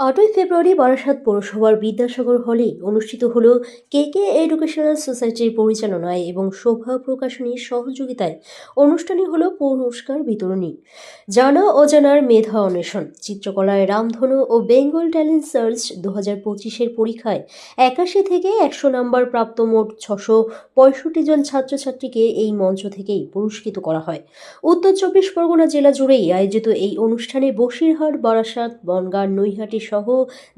আটই ফেব্রুয়ারি বারাসাত পৌরসভার বিদ্যাসাগর হলে অনুষ্ঠিত হল কে কে এডুকেশনাল সোসাইটির পরিচালনায় এবং শোভা প্রকাশনীর সহযোগিতায়। অনুষ্ঠানে হল পুরস্কার বিতরণী। জানা অজানার মেধা অন্বেষণ। চিত্রকলায় রামধনু ও বেঙ্গল ট্যালেন্ট সার্চ দু হাজার পঁচিশের পরীক্ষায় একাশি থেকে একশো নম্বর প্রাপ্ত মোট ছশো পঁয়ষট্টি জন ছাত্রছাত্রীকে এই মঞ্চ থেকেই পুরস্কৃত করা হয়। উত্তর চব্বিশ পরগনা জেলা জুড়েই আয়োজিত এই অনুষ্ঠানে বসিরহাট, বারাসাত, বনগাঁ, নৈহাটি সহ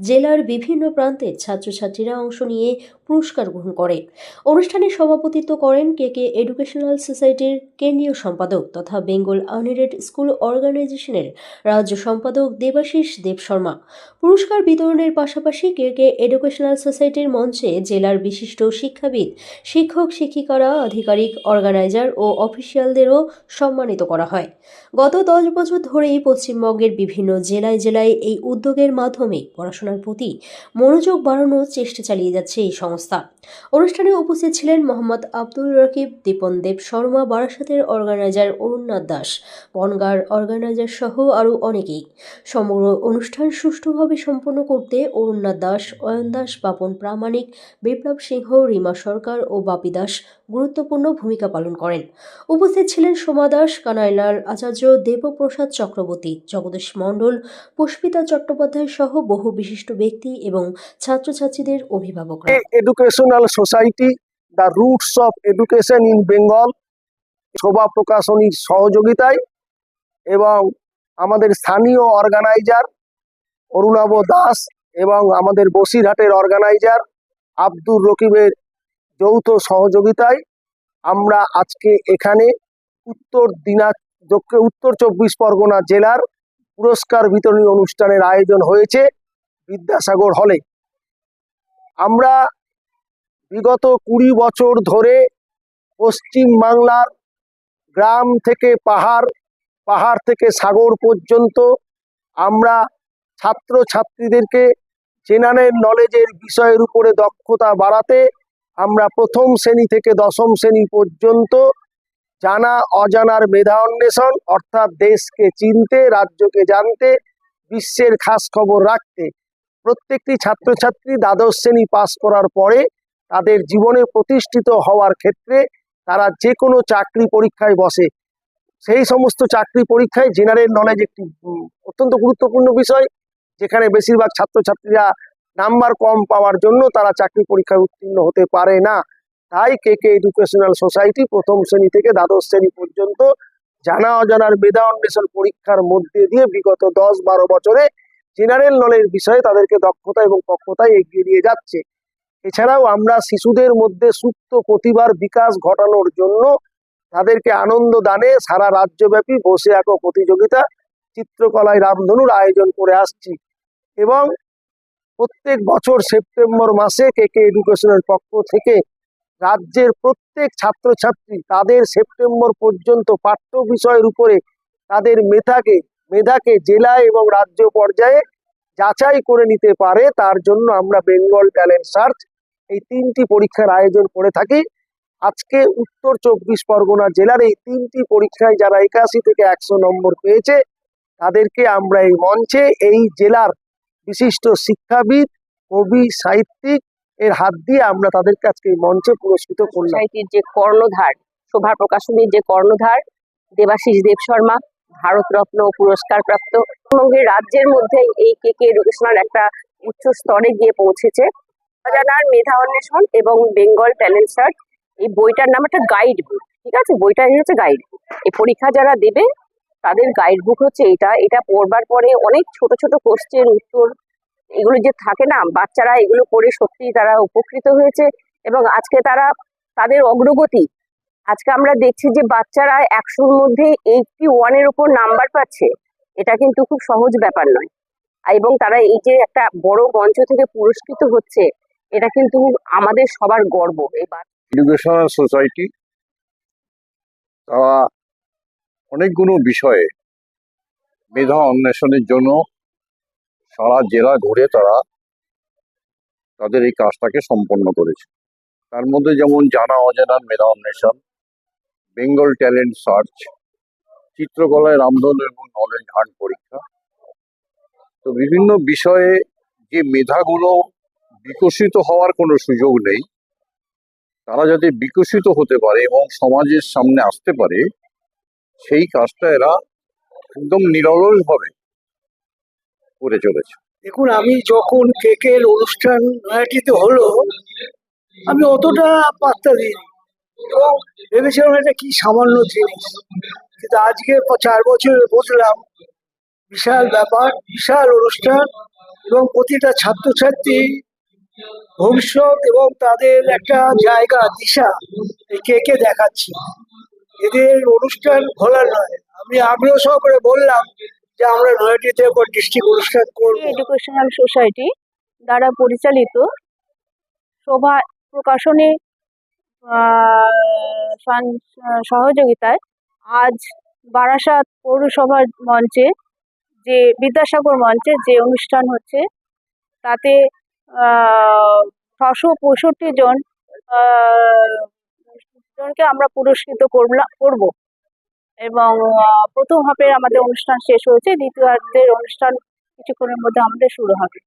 জেলার বিভিন্ন প্রান্তের ছাত্রছাত্রীরা অংশ নিয়ে পুরস্কার গ্রহণ করে। অনুষ্ঠানে সভাপতিত্ব করেন কে কে এডুকেশনাল সোসাইটির কেন্দ্রীয় সম্পাদক তথা বেঙ্গল আনএডেড স্কুল অর্গানাইজেশনের রাজ্য সম্পাদক দেবাশিস দেব শর্মা। পুরস্কার বিতরণের পাশাপাশি কে কে এডুকেশনাল সোসাইটির মঞ্চে জেলার বিশিষ্ট শিক্ষাবিদ, শিক্ষক, শিক্ষিকারা, আধিকারিক, অর্গানাইজার ও অফিসিয়ালদেরও সম্মানিত করা হয়। গত দশ বছর ধরেই পশ্চিমবঙ্গের বিভিন্ন জেলায় জেলায় এই উদ্যোগের মাধ্যমে পড়াশোনার প্রতি মনোযোগ বাড়ানোর চেষ্টা চালিয়ে যাচ্ছে এই সংস্থা। অনুষ্ঠানে উপস্থিত ছিলেন মোহাম্মদ আব্দুল রকিব, দীপন দেব শর্মা, বারাসাতের অর্গানাইজার অরুণনাথ দাস, বনগার অর্গানাইজার সহ আরও অনেকেই। সমগ্র অনুষ্ঠান সুষ্ঠুভাবে সম্পন্ন করতে অরুণনাথ দাস, অয়ন দাস, বাপন প্রামাণিক, বিপ্লব সিংহ, রিমা সরকার ও বাপি দাস গুরুত্বপূর্ণ ভূমিকা পালন করেন। উপস্থিত ছিলেন সোমা দাস, কানাইলাল আচার্য, দেবপ্রসাদ চক্রবর্তী, জগদীশ মণ্ডল, পুষ্পিতা চট্টোপাধ্যায় সহ বহু বিশিষ্ট ব্যক্তি এবং ছাত্রছাত্রীদের অভিভাবকরা। Educational society the roots of education in Bengal শোভা প্রকাশনীর সহযোগিতায় এবং আমাদের স্থানীয় অর্গানাইজার অরুণাব দাস এবং আমাদের বসিরহাটের অর্গানাইজার আব্দুর রকিবের যৌথ সহযোগিতায় আমরা আজকে এখানে উত্তর দিনা উত্তর চব্বিশ পরগনা জেলার পুরস্কার বিতরণী অনুষ্ঠানের আয়োজন হয়েছে বিদ্যাসাগর হলে। আমরা বিগত কুড়ি বছর ধরে পশ্চিম বাংলার গ্রাম থেকে পাহাড় পাহাড় থেকে সাগর পর্যন্ত আমরা ছাত্র ছাত্রীদেরকে জেনারেল নলেজের বিষয়ের উপরে দক্ষতা বাড়াতে আমরা প্রথম শ্রেণি থেকে দশম শ্রেণি পর্যন্ত জানা, অজানার মেধা অন্বেষণ, অর্থাৎ দেশকে চিনতে, রাজ্যকে জানতে, বিশ্বের খাস খবর রাখতে প্রত্যেকটি ছাত্রছাত্রী দ্বাদশ শ্রেণি পাস করার পরে তাদের জীবনে প্রতিষ্ঠিত হওয়ার ক্ষেত্রে তারা যে কোনো চাকরি পরীক্ষায় বসে। সেই সমস্ত চাকরি পরীক্ষায় জেনারেল নলেজ একটি অত্যন্ত গুরুত্বপূর্ণ বিষয়, যেখানে বেশিরভাগ ছাত্রছাত্রীরা নাম্বার কম পাওয়ার জন্য তারা চাকরি পরীক্ষায় উত্তীর্ণ হতে পারে না। তাই কে কে এডুকেশনাল সোসাইটি প্রথম শ্রেণি থেকে দ্বাদশ শ্রেণি পর্যন্ত জানা অজানার মেধা অন্বেষণ পরীক্ষার মধ্যে দিয়ে বিগত দশ বারো বছরে জেনারেল নলেজ বিষয়ে তাদেরকে দক্ষতা এবং পক্ষতায় এগিয়ে নিয়ে যাচ্ছে। এছাড়াও আমরা শিশুদের মধ্যে সুপ্ত প্রতিভার বিকাশ ঘটানোর জন্য তাদেরকে আনন্দ দানে সারা রাজ্যব্যাপী বসে আঁকো প্রতিযোগিতা চিত্রকলায় রামধনুর আয়োজন করে আসছি। এবং প্রত্যেক বছর সেপ্টেম্বর মাসে কে কে এডুকেশনের পক্ষ থেকে রাজ্যের প্রত্যেক ছাত্রছাত্রী তাদের সেপ্টেম্বর পর্যন্ত পাঠ্য বিষয়ের উপরে তাদের মেধাকে মেধাকে জেলা এবং রাজ্য পর্যায়ে যাচাই করে নিতে পারে, তার জন্য আমরা বেঙ্গল ট্যালেন্ট সার্চ এই তিনটি পরীক্ষার আয়োজন করে থাকি। আজকে উত্তর চব্বিশ পরগনা জেলার এই তিনটি পরীক্ষায় যারা একাশি থেকে একশো নম্বর পেয়েছে, তাদেরকে আমরা এই মঞ্চে এই জেলার বিশিষ্ট শিক্ষাবিদ, কবি, সাহিত্যিক এর হাত দিয়ে আমরা তাদেরকে আজকে এই মঞ্চে পুরস্কৃত করলাম। যে কর্ণধার, শোভা প্রকাশনীর যে কর্ণধার, দেবাশিস দেব শর্মা, ভারতরত্ন পুরস্কার প্রাপ্ত রাজ্যের মধ্যে এই কে কে এডুকেশনাল একটা উচ্চ স্তরে গিয়ে পৌঁছেছে। অজানার মেধা অন্বেষণ এবং বেঙ্গল ট্যালেন্ট সার্চ, এই বইটার নাম একটা গাইড বুক ঠিক আছে? বইটা হচ্ছে গাইড এই পরীক্ষা যারা দেবে, তাদের গাইড বুক হচ্ছে এটা। এটা পড়বার পরে অনেক ছোট ছোট কোশ্চেন উত্তর, এগুলো যে থাকে না, বাচ্চারা এগুলো পড়ে সত্যি তারা উপকৃত হয়েছে এবং আজকে তারা তাদের অগ্রগতি। আজকে আমরা দেখছি যে বাচ্চারা একশোর মধ্যে এইটটি ওয়ানের উপর নাম্বার পাচ্ছে। এটা কিন্তু খুব সহজ ব্যাপার নয়। এবং তারা এই যে একটা বড় মঞ্চ থেকে পুরস্কৃত হচ্ছে এটা কিন্তু আমাদের সবার গর্ব। বাচ্চা এডুকেশনাল সোসাইটি তারা অনেকগুলো বিষয়ে মেধা অন্বেষণের জন্য সারা জেলা ঘুরে তারা তাদের এই কাজটাকে সম্পন্ন করেছে। তার মধ্যে যেমন জানা অজানার মেধা অন্বেষণ বেঙ্গল ট্যালেন্ট সার্চ চিত্রকলায় রামধন এবং নলেজ হান্ট পরীক্ষা। তো বিভিন্ন বিষয়ে যে মেধাগুলো বিকশিত হওয়ার কোনো সুযোগ নেই। তারা যাতে বিকশিত হতে পারে এবং সমাজের সামনে আসতে পারে, সেই কাজটা এরা একদম নিরলসভাবে করে চলেছে। দেখুন, আমি যখন কেকের অনুষ্ঠান হলো, আমি অতটা পাত্তা দিইনি এবং ভেবেছিলাম এটা কি সামান্য জিনিস। কিন্তু আজকে চার বছরে বুঝলাম বিশাল ব্যাপার, বিশাল অনুষ্ঠান এবং প্রতিটা ছাত্রছাত্রী ভবিষ্যৎ এবং তাদের একটা জায়গা, দিশা কে কে দেখাচ্ছি। এদের অনুষ্ঠান ভোলার নয়। আমি আগ্রহ সহকারে বললাম যে আমরা নয়াটিতে ডিস্ট্রিক্ট অনুষ্ঠান করব। এডুকেশনাল সোসাইটি দ্বারা পরিচালিত শোভা প্রকাশনী সহযোগিতায় আজ বারাসাত পৌরসভার মঞ্চে যে বিদ্যাসাগর মঞ্চে যে অনুষ্ঠান হচ্ছে, তাতে ছশো পঁয়ষট্টি জন জনকে আমরা পুরস্কৃত করলাম করব। এবং প্রথম হাফের আমাদের অনুষ্ঠান শেষ হয়েছে, দ্বিতীয়ার্ধের অনুষ্ঠান কিছুক্ষণের মধ্যে আমাদের শুরু হবে।